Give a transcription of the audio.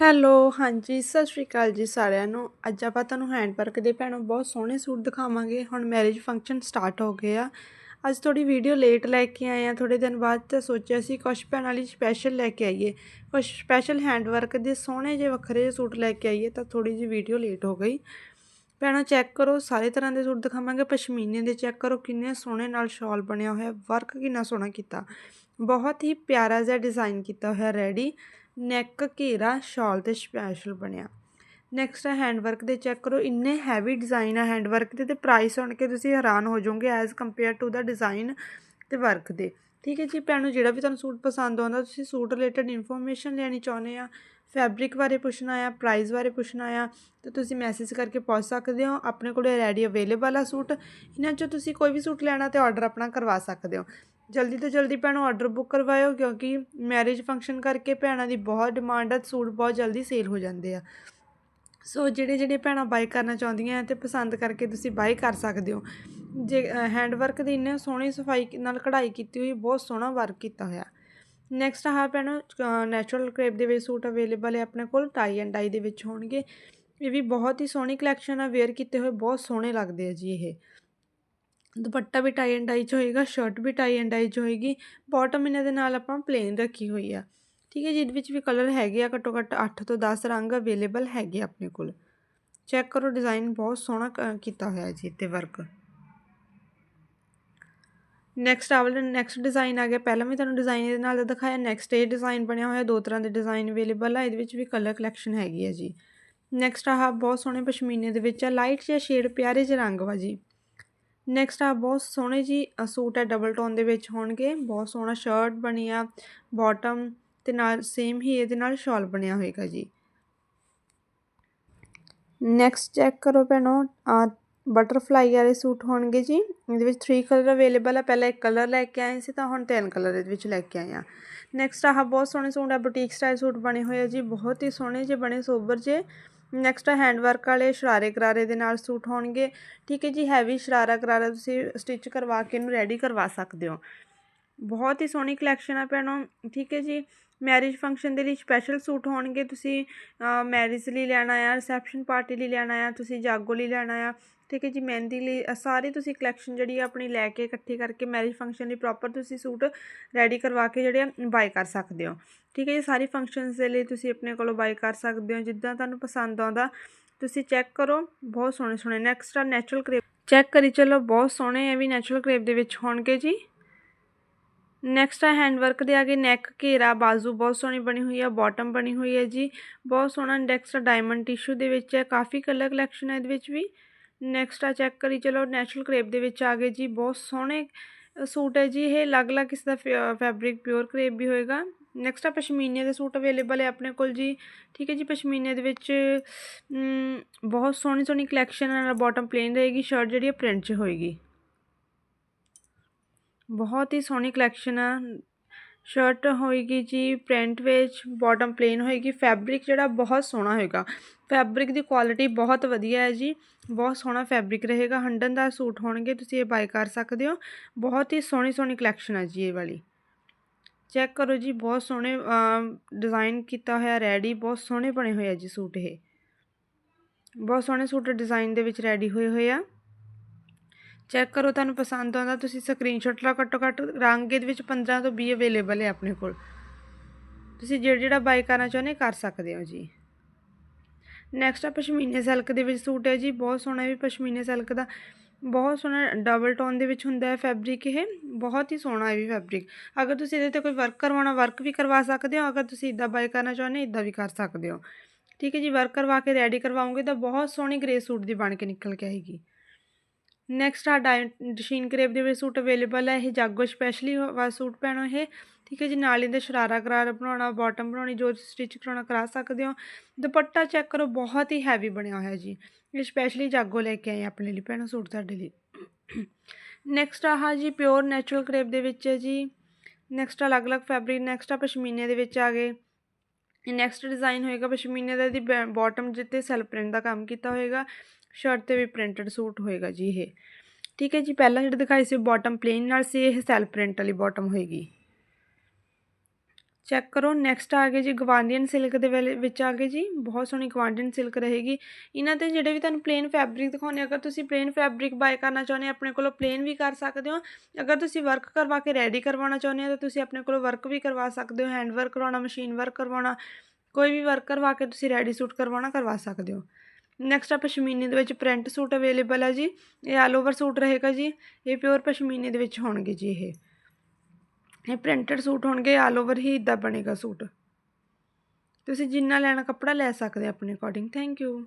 Hello, ਹਾਂਜੀ, ਸਤਿ ਸ਼੍ਰੀ ਅਕਾਲ ਜੀ ਸਾਰਿਆਂ ਨੂੰ। ਅੱਜ ਆਪਾਂ ਤੁਹਾਨੂੰ ਹੈਂਡ ਵਰਕ ਦੇ ਭੈਣੋ ਬਹੁਤ ਸੋਹਣੇ ਸੂਟ ਦਿਖਾਵਾਂਗੇ। ਹੁਣ ਮੈਰਿਜ ਫੰਕਸ਼ਨ ਸਟਾਰਟ ਹੋ ਗਏ ਆ। ਅੱਜ ਥੋੜੀ ਵੀਡੀਓ ਲੇਟ ਲੈ ਕੇ ਆਏ ਆ। ਥੋੜੇ ਦਿਨ ਬਾਅਦ ਤਾਂ ਸੋਚਿਆ ਸੀ ਕੁਝ ਭੈਣਾਂ ਲਈ ਸਪੈਸ਼ਲ ਲੈ ਕੇ ਆਈਏ। ਕੁਝ ਸਪੈਸ਼ਲ ਹੈਂਡ ਵਰਕ ਦੇ ਸੋਹਣੇ ਜਿਹੇ ਵੱਖਰੇ ਜਿਹੇ ਸੂਟ ਲੈ ਕੇ ਆਈਏ ਤਾਂ ਥੋੜੀ ਜਿਹੀ ਵੀਡੀਓ ਲੇਟ ਹੋ ਗਈ। ਭੈਣਾਂ ਚੈੱਕ ਕਰੋ, ਸਾਰੇ ਤਰ੍ਹਾਂ ਦੇ ਸੂਟ ਦਿਖਾਵਾਂਗੇ। ਪਸ਼ਮੀਨੇ ਦੇ ਚੈੱਕ ਕਰੋ, ਕਿੰਨੇ ਸੋਹਣੇ ਨਾਲ ਸ਼ਾਲ ਬਣਿਆ ਹੋਇਆ। ਵਰਕ ਕਿੰਨਾ ਸੋਹਣਾ ਕੀਤਾ। ਬਹੁਤ ਹੀ ਪਿਆਰਾ ਜਿਹਾ ਡਿਜ਼ਾਈਨ ਕੀਤਾ ਹੋਇਆ ਰੈਡੀ ਨੈਕ ਘੇਰਾ ਸ਼ਾਲ ਤੇ ਸਪੈਸ਼ਲ ਬਣਿਆ। ਨੈਕਸਟ ਹੈ ਹੈਂਡ ਦੇ ਚੈੱਕ ਕਰੋ। ਇੰਨੇ ਹੈਵੀ ਡਿਜ਼ਾਈਨ ਆ ਹੈਂਡਵਰਕ ਦੇ ਤੇ ਪ੍ਰਾਈਸ ਸੁਣ ਕੇ ਤੁਸੀਂ ਹੈਰਾਨ ਹੋ ਜਾਓਗੇ ਐਜ਼ ਕੰਪੇਅਰ ਟੂ ਦਾ ਡਿਜ਼ਾਈਨ ਤੇ ਵਰਕ ਦੇ। ਠੀਕ ਹੈ ਜੀ, ਭੈਣੋ, ਜਿਹੜਾ ਵੀ ਤੁਹਾਨੂੰ ਸੂਟ ਪਸੰਦ ਆਉਂਦਾ, ਤੁਸੀਂ ਸੂਟ ਰਿਲੇਟਡ ਇਨਫੋਰਮੇਸ਼ਨ ਲੈਣੀ ਚਾਹੁੰਦੇ ਆ ਫੈਬਰਿਕ ਬਾਰੇ ਪੁੱਛਣਾ ਆ ਪ੍ਰਾਈਸ ਬਾਰੇ ਪੁੱਛਣਾ ਆ, ਤੇ ਤੁਸੀਂ ਮੈਸੇਜ ਕਰਕੇ ਪੁੱਛ ਸਕਦੇ ਹੋ। ਆਪਣੇ ਕੋਲ ਰੈਡੀ ਅਵੇਲੇਬਲ ਆ ਸੂਟ। ਇਹਨਾਂ ਚੋਂ ਤੁਸੀਂ ਕੋਈ ਵੀ ਸੂਟ ਲੈਣਾ ਤੇ ਆਰਡਰ ਆਪਣਾ ਕਰਵਾ ਸਕਦੇ ਹੋ। ਜਲਦੀ ਤੋਂ ਜਲਦੀ ਭੈਣੋ ਆਰਡਰ ਬੁੱਕ ਕਰਵਾਇਓ ਕਿਉਂਕਿ ਮੈਰਿਜ ਫੰਕਸ਼ਨ ਕਰਕੇ ਭੈਣਾਂ ਦੀ ਬਹੁਤ ਡਿਮਾਂਡ ਆ, ਸੂਟ ਬਹੁਤ ਜਲਦੀ ਸੇਲ ਹੋ ਜਾਂਦੇ ਆ। ਸੋ ਜਿਹੜੇ ਜਿਹੜੇ ਭੈਣਾਂ ਬਾਈ ਕਰਨਾ ਚਾਹੁੰਦੀਆਂ ਤੇ ਪਸੰਦ ਕਰਕੇ ਤੁਸੀਂ ਬਾਈ ਕਰ ਸਕਦੇ ਹੋ। ਜੇ ਹੈਂਡ ਵਰਕ ਦੀ ਇੰਨੇ ਸੋਹਣੀ ਸਫ਼ਾਈ ਨਾਲ ਕਢਾਈ ਕੀਤੀ ਹੋਈ, ਬਹੁਤ ਸੋਹਣਾ ਵਰਕ ਕੀਤਾ ਹੋਇਆ। ਨੈਕਸਟ ਆ ਭੈਣੋ ਨੈਚੁਰਲ ਕ੍ਰੇਪ ਦੇ ਵਿੱਚ ਸੂਟ ਅਵੇਲੇਬਲ ਹੈ ਆਪਣੇ ਕੋਲ ਟਾਈ ਐਂਡ ਡਾਈ ਦੇ ਵਿੱਚ ਹੋਣਗੇ। ਇਹ ਵੀ ਬਹੁਤ ਹੀ ਸੋਹਣੀ ਕਲੈਕਸ਼ਨ ਆ ਵੇਅਰ ਕੀਤੇ ਹੋਏ, ਬਹੁਤ ਸੋਹਣੇ ਲੱਗਦੇ ਆ ਜੀ ਇਹ। ਦੁਪੱਟਾ ਵੀ ਟਾਈ ਐਂਡ ਡਾਈ 'ਚ ਹੋਏਗਾ ਸ਼ਰਟ ਵੀ ਟਾਈ ਐਂਡ ਡਾਈ 'ਚ ਹੋਏਗੀ ਬਾਟਮ ਇਹਨਾਂ ਦੇ ਨਾਲ ਆਪਾਂ ਪਲੇਨ ਰੱਖੀ ਹੋਈ ਆ। ਠੀਕ ਹੈ ਜੀ, ਇਹਦੇ ਵਿੱਚ ਵੀ ਕਲਰ ਹੈਗੇ ਆ, ਘੱਟੋ ਘੱਟ 8 ਤੋਂ 10 ਰੰਗ ਅਵੇਲੇਬਲ ਹੈਗੇ ਆਪਣੇ ਕੋਲ। ਚੈੱਕ ਕਰੋ ਡਿਜ਼ਾਈਨ ਬਹੁਤ ਸੋਹਣਾ ਕੀਤਾ ਹੋਇਆ ਜੀ ਤੇ ਵਰਕ ਨੈਕਸਟ ਆਵਲ ਨੈਕਸਟ ਡਿਜ਼ਾਈਨ ਆ ਗਿਆ। ਪਹਿਲਾਂ ਵੀ ਤੁਹਾਨੂੰ ਡਿਜ਼ਾਈਨ ਇਹਦੇ ਨਾਲ ਦਿਖਾਇਆ ਨੈਕਸਟ ਇਹ ਡਿਜ਼ਾਈਨ ਬਣਿਆ ਹੋਇਆ, ਦੋ ਤਰ੍ਹਾਂ ਦੇ ਡਿਜ਼ਾਈਨ ਅਵੇਲੇਬਲ ਆ, ਇਹਦੇ ਵਿੱਚ ਵੀ ਕਲਰ ਕਲੈਕਸ਼ਨ ਹੈਗੀ ਹੈ ਜੀ। ਨੈਕਸਟ ਆਹ ਬਹੁਤ ਸੋਹਣੇ ਪਸ਼ਮੀਨੇ ਦੇ ਵਿੱਚ ਆ ਲਾਈਟ ਜਿਹਾ ਸ਼ੇਡ ਪਿਆਰੇ ਜਿਹੇ ਰੰਗ ਵਾ ਜੀ। ਨੈਕਸਟ ਆ, ਬਹੁਤ ਸੋਹਣੇ ਜੀ ਸੂਟ ਹੈ ਡਬਲ ਟੋਨ ਦੇ ਵਿੱਚ ਹੋਣਗੇ। ਬਹੁਤ ਸੋਹਣਾ ਸ਼ਰਟ ਬਣੀ ਆ ਬਾਟਮ ਤੇ ਨਾਲ ਸੇਮ ਹੀ ਇਹਦੇ ਨਾਲ ਸ਼ਾਲ ਬਣਿਆ ਹੋਏਗਾ ਜੀ। ਨੈਕਸਟ ਚੈੱਕ ਕਰੋ ਭੈਣੋ, ਆ ਬਟਰਫਲਾਈ ਵਾਲੇ ਸੂਟ ਹੋਣਗੇ ਜੀ। ਇਹਦੇ ਵਿੱਚ 3 ਕਲਰ ਅਵੇਲੇਬਲ ਆ, ਪਹਿਲਾਂ ਇੱਕ ਕਲਰ ਲੈ ਕੇ ਆਏ ਸੀ ਤਾਂ ਹੁਣ 10 ਕਲਰ ਇਹਦੇ ਵਿੱਚ ਲੈ ਕੇ ਆਏ ਆ। ਨੈਕਸਟ ਆਹ ਬਹੁਤ ਸੋਹਣੇ ਸੂਟ ਆ ਬੁਟੀਕ ਸਟਾਈਲ ਸੂਟ ਬਣੇ ਹੋਏ ਆ ਜੀ, ਬਹੁਤ ਹੀ ਸੋਹਣੇ ਜੇ, ਬਣੇ ਸੋਬਰ ਜੇ। ਨੈਕਸਟ ਹੈ ਹੈਂਡ ਵਰਕ ਵਾਲੇ ਸ਼ਰਾਰੇ ਕਰਾਰੇ ਦੇ ਨਾਲ ਸੂਟ ਹੋਣਗੇ। ਠੀਕ ਹੈ ਜੀ ਹੈਵੀ ਸ਼ਰਾਰਾ ਕਰਾਰਾ ਤੁਸੀਂ ਸਟਿਚ ਕਰਵਾ ਕੇ ਇਹਨੂੰ ਰੈਡੀ ਕਰਵਾ ਸਕਦੇ ਹੋ। ਬਹੁਤ ਹੀ ਸੋਹਣੀ ਕਲੈਕਸ਼ਨ ਆ ਭੈਣੋ। ਠੀਕ ਹੈ ਜੀ। ਮੈਰਿਜ ਫੰਕਸ਼ਨ ਦੇ ਲਈ ਸਪੈਸ਼ਲ ਸੂਟ ਹੋਣਗੇ। ਤੁਸੀਂ ਮੈਰਿਜ ਲਈ ਲੈਣਾ ਆ ਰਿਸੈਪਸ਼ਨ ਪਾਰਟੀ ਲਈ ਲੈਣਾ ਆ, ਤੁਸੀਂ ਜਾਗੋ ਲਈ ਲੈਣਾ ਆ। ਠੀਕ ਹੈ ਜੀ। ਮਹਿੰਦੀ ਲਈ ਸਾਰੀ ਤੁਸੀਂ ਕਲੈਕਸ਼ਨ ਜਿਹੜੀ ਆਪਣੀ ਲੈ ਕੇ ਇਕੱਠੀ ਕਰਕੇ ਮੈਰਿਜ ਫੰਕਸ਼ਨ ਲਈ ਪ੍ਰੋਪਰ ਤੁਸੀਂ ਸੂਟ ਰੈਡੀ ਕਰਵਾ ਕੇ ਜਿਹੜੇ ਬਾਈ ਕਰ ਸਕਦੇ ਹੋ। ਠੀਕ ਹੈ ਜੀ। ਸਾਰੀ ਫੰਕਸ਼ਨਸ ਦੇ ਲਈ ਤੁਸੀਂ ਆਪਣੇ ਕੋਲੋਂ ਬਾਈ ਕਰ ਸਕਦੇ ਹੋ। ਜਿੱਦਾਂ ਤੁਹਾਨੂੰ ਪਸੰਦ ਆਉਂਦਾ, ਤੁਸੀਂ ਚੈੱਕ ਕਰੋ। ਬਹੁਤ ਸੋਹਣੇ ਸੋਹਣੇ ਨੈਕਸਟ ਆ ਨੈਚੁਰਲ ਕ੍ਰੇਪ ਚੈੱਕ ਕਰੀ ਚਲੋ। ਬਹੁਤ ਸੋਹਣੇ, ਇਹ ਵੀ ਨੈਚੁਰਲ ਕ੍ਰੇਪ ਦੇ ਵਿੱਚ ਹੋਣਗੇ ਜੀ। ਨੈਕਸਟ ਆ ਹੈਂਡ ਵਰਕ ਦੇ ਆਗੇ ਨੈਕ ਘੇਰਾ, ਬਾਜ਼ੂ ਬਹੁਤ ਸੋਹਣੀ ਬਣੀ ਹੋਈ ਹੈ ਬਾਟਮ ਬਣੀ ਹੋਈ ਹੈ ਜੀ। ਬਹੁਤ ਸੋਹਣਾ ਨੈਕਸਟ ਡਾਇਮੰਡ ਟਿਸ਼ੂ ਦੇ ਵਿੱਚ ਹੈ ਕਾਫੀ ਕਲਰ ਕਲੈਕਸ਼ਨ ਹੈ ਇਹਦੇ ਵਿੱਚ ਵੀ। ਨੈਕਸਟ ਆ ਚੈੱਕ ਕਰੀ, ਚਲੋ ਨੈਚੁਰਲ ਕਰੇਪ ਦੇ ਵਿੱਚ ਆ ਗਏ ਜੀ, ਬਹੁਤ ਸੋਹਣੇ ਸੂਟ ਹੈ ਜੀ। ਇਹ ਅਲੱਗ-ਅਲੱਗ ਕਿਸ ਦਾ ਫੈਬਰਿਕ ਪਿਓਰ ਕਰੇਪ ਵੀ ਹੋਏਗਾ। ਨੈਕਸਟ ਆ ਪਸ਼ਮੀਨੇ ਦੇ ਸੂਟ ਅਵੇਲੇਬਲ ਹੈ ਆਪਣੇ ਕੋਲ ਜੀ। ਠੀਕ ਹੈ ਜੀ, ਪਸ਼ਮੀਨੇ ਦੇ ਵਿੱਚ ਬਹੁਤ ਸੋਹਣੀ ਸੋਹਣੀ ਕਲੈਕਸ਼ਨ ਹੈ ਬਾਟਮ ਪਲੇਨ ਰਹੇਗੀ ਸ਼ਰਟ ਜਿਹੜੀ ਪ੍ਰਿੰਟ 'ਚ ਹੋਏਗੀ। ਬਹੁਤ ਹੀ ਸੋਹਣੀ ਕਲੈਕਸ਼ਨ ਆ। ਸ਼ਰਟ ਹੋਏਗੀ ਜੀ ਪ੍ਰਿੰਟ ਵਿੱਚ ਬਾਟਮ ਪਲੇਨ ਹੋਏਗੀ। ਫੈਬਰਿਕ ਜਿਹੜਾ ਬਹੁਤ ਸੋਹਣਾ ਹੋਏਗਾ। ਫੈਬਰਿਕ ਦੀ ਕੁਆਲਿਟੀ ਬਹੁਤ ਵਧੀਆ ਹੈ ਜੀ। ਬਹੁਤ ਸੋਹਣਾ ਫੈਬਰਿਕ ਰਹੇਗਾ। ਹੰਡਨ ਦਾ ਸੂਟ ਹੋਣਗੇ, ਤੁਸੀਂ ਇਹ ਬਾਈ ਕਰ ਸਕਦੇ ਹੋ। ਬਹੁਤ ਹੀ ਸੋਹਣੀ ਸੋਹਣੀ ਕਲੈਕਸ਼ਨ ਹੈ ਜੀ ਇਹ ਵਾਲੀ। ਚੈੱਕ ਕਰੋ ਜੀ, ਬਹੁਤ ਸੋਹਣੇ ਡਿਜ਼ਾਈਨ ਕੀਤਾ ਹੋਇਆ ਰੈਡੀ ਬਹੁਤ ਸੋਹਣੇ ਬਣੇ ਹੋਏ ਆ ਜੀ ਸੂਟ ਇਹ। ਬਹੁਤ ਸੋਹਣੇ ਸੂਟ ਡਿਜ਼ਾਈਨ ਦੇ ਵਿੱਚ ਰੈਡੀ ਹੋਏ ਹੋਏ ਆ। ਚੈੱਕ ਕਰੋ ਤੁਹਾਨੂੰ ਪਸੰਦ ਆਉਂਦਾ, ਤੁਸੀਂ ਸਕਰੀਨਸ਼ਾਟ ਲਓ ਘੱਟੋ ਘੱਟ ਰੰਗ ਇਹਦੇ ਵਿੱਚ 15 ਤੋਂ 20 ਅਵੇਲੇਬਲ ਹੈ ਆਪਣੇ ਕੋਲ। ਤੁਸੀਂ ਜਿਹੜਾ ਜਿਹੜਾ ਬਾਈ ਕਰਨਾ ਚਾਹੁੰਦੇ ਕਰ ਸਕਦੇ ਹੋ ਜੀ। ਨੈਕਸਟ ਆ ਪਸ਼ਮੀਨੇ ਸਿਲਕ ਦੇ ਵਿੱਚ ਸੂਟ ਹੈ ਜੀ, ਬਹੁਤ ਸੋਹਣਾ ਵੀ ਪਸ਼ਮੀਨੇ ਸਿਲਕ ਦਾ। ਬਹੁਤ ਸੋਹਣਾ ਡਬਲ ਟੋਨ ਦੇ ਵਿੱਚ ਹੁੰਦਾ ਹੈ ਫੈਬਰਿਕ ਇਹ, ਬਹੁਤ ਹੀ ਸੋਹਣਾ ਹੈ ਵੀ ਫੈਬਰਿਕ ਅਗਰ ਤੁਸੀਂ ਇਹਦੇ ਤੇ ਕੋਈ ਵਰਕ ਕਰਵਾਉਣਾ ਵਰਕ ਵੀ ਕਰਵਾ ਸਕਦੇ ਹੋ, ਅਗਰ ਤੁਸੀਂ ਇਦਾਂ ਬਾਈ ਕਰਨਾ ਚਾਹੁੰਦੇ ਇਦਾਂ ਵੀ ਕਰ ਸਕਦੇ ਹੋ। ਠੀਕ ਹੈ ਜੀ ਵਰਕ ਕਰਵਾ ਕੇ ਰੈਡੀ ਕਰਵਾਉਂਗੇ ਤਾਂ ਬਹੁਤ ਸੋਹਣੀ ਗ੍ਰੇ ਸੂਟ ਦੀ ਬਣ ਕੇ ਨਿਕਲ ਕੇ ਆਏਗੀ। ਨੈਕਸਟ ਆ ਡਸ਼ੀਨ ਕਰੇਪ ਦੇ ਵਿੱਚ ਸੂਟ ਅਵੇਲੇਬਲ ਹੈ, ਇਹ ਜਾਗੋ ਸਪੈਸ਼ਲੀ ਵਾ ਸੂਟ ਪਹਿਨੋ ਇਹ। ਠੀਕ ਹੈ ਜੀ, ਨਾਲ ਇਹਦੇ ਸ਼ਰਾਰਾ ਕਰਾਰ ਬਣਾਉਣਾ ਬਾਟਮ ਬਣਾਉਣੀ, ਜੋ ਸਟਿਚ ਕਰਾਉਣਾ ਕਰਾ ਸਕਦੇ ਹੋ। ਦੁਪੱਟਾ ਚੈੱਕ ਕਰੋ, ਬਹੁਤ ਹੀ ਹੈਵੀ ਬਣਿਆ ਹੋਇਆ ਜੀ। ਇਹ ਸਪੈਸ਼ਲੀ ਜਾਗੋ ਲੈ ਕੇ ਆਏ ਆਪਣੇ ਲਈ ਪਹਿਨੋ ਸੂਟ ਸਾਡੇ ਲਈ। ਨੈਕਸਟ ਆਹ ਜੀ ਪਿਓਰ ਨੈਚੁਰਲ ਕਰੇਪ ਦੇ ਵਿੱਚ ਹੈ ਜੀ। ਨੈਕਸਟ ਅਲੱਗ-ਅਲੱਗ ਫੈਬਰਿਕ ਨੈਕਸਟ ਆ ਪਸ਼ਮੀਨੇ ਦੇ ਵਿੱਚ ਆ ਗਏ। ਨੈਕਸਟ ਡਿਜ਼ਾਈਨ ਹੋਏਗਾ ਪਸ਼ਮੀਨੇ ਦਾ ਦੀ ਬਾਟਮ ਜਿੱਤੇ ਸੈਲ ਪ੍ਰਿੰਟ ਦਾ ਕੰਮ ਕੀਤਾ ਹੋਏਗਾ ਸ਼ਰਟ ਤੇ ਵੀ ਪ੍ਰਿੰਟਡ ਸੂਟ ਹੋਏਗਾ ਜੀ ਇਹ। ਠੀਕ ਹੈ ਜੀ, ਪਹਿਲਾਂ ਜਿਹੜਾ ਦਿਖਾਈ ਸੀ ਬਾਟਮ ਪਲੇਨ ਨਾਲ ਸੀ, ਇਹ ਸੈਲ ਪ੍ਰਿੰਟ ਵਾਲੀ ਬਾਟਮ ਹੋਏਗੀ। ਚੈੱਕ ਕਰੋ। ਨੈਕਸਟ ਆ ਗਏ ਜੀ ਗਵਾਂਡੀਅਨ ਸਿਲਕ ਦੇ ਵੇਲੇ ਵਿੱਚ ਆ ਗਏ ਜੀ। ਬਹੁਤ ਸੋਹਣੀ ਗਵਾਂਡੀਅਨ ਸਿਲਕ ਰਹੇਗੀ। ਇਹਨਾਂ ਤੇ ਜਿਹੜੇ ਵੀ ਤੁਹਾਨੂੰ ਪਲੇਨ ਫੈਬਰਿਕ ਦਿਖਾਉਣੇ, ਅਗਰ ਤੁਸੀਂ ਪਲੇਨ ਫੈਬਰਿਕ ਬਾਏ ਕਰਨਾ ਚਾਹੁੰਦੇ ਹੋ, ਆਪਣੇ ਕੋਲੋਂ ਪਲੇਨ ਵੀ ਕਰ ਸਕਦੇ ਹੋ। ਅਗਰ ਤੁਸੀਂ ਵਰਕ ਕਰਵਾ ਕੇ ਰੈਡੀ ਕਰਵਾਉਣਾ ਚਾਹੁੰਦੇ ਹੋ, ਤਾਂ ਤੁਸੀਂ ਆਪਣੇ ਕੋਲੋਂ ਵਰਕ ਵੀ ਕਰਵਾ ਸਕਦੇ ਹੋ। ਹੈਂਡ ਵਰਕ ਕਰਵਾਉਣਾ ਮਸ਼ੀਨ ਵਰਕ ਕਰਵਾਉਣਾ, ਕੋਈ ਵੀ ਵਰਕ ਕਰਵਾ ਕੇ ਤੁਸੀਂ ਰੈਡੀ ਸੂਟ ਕਰਵਾਉਣਾ, ਕਰਵਾ ਸਕਦੇ ਹੋ। ਨੈਕਸਟ ਆ ਪਸ਼ਮੀਨੇ ਦੇ ਵਿੱਚ ਪ੍ਰਿੰਟ ਸੂਟ ਅਵੇਲੇਬਲ ਹੈ ਜੀ। ਇਹ ਆਲ ਓਵਰ ਸੂਟ ਰਹੇਗਾ ਜੀ। ਇਹ ਪਿਓਰ ਪਸ਼ਮੀਨੇ ਦੇ ਵਿੱਚ ਹੋਣਗੇ ਜੀ ਇਹ। ਇਹ ਪ੍ਰਿੰਟਡ ਸੂਟ ਹੋਣਗੇ ਆਲ ਓਵਰ ਹੀ ਇਦਾਂ ਬਣੇਗਾ ਸੂਟ। ਤੁਸੀਂ ਜਿੰਨਾ ਲੈਣਾ, ਕੱਪੜਾ ਲੈ ਸਕਦੇ ਆਪਣੇ ਅਕੋਰਡਿੰਗ ਥੈਂਕ ਯੂ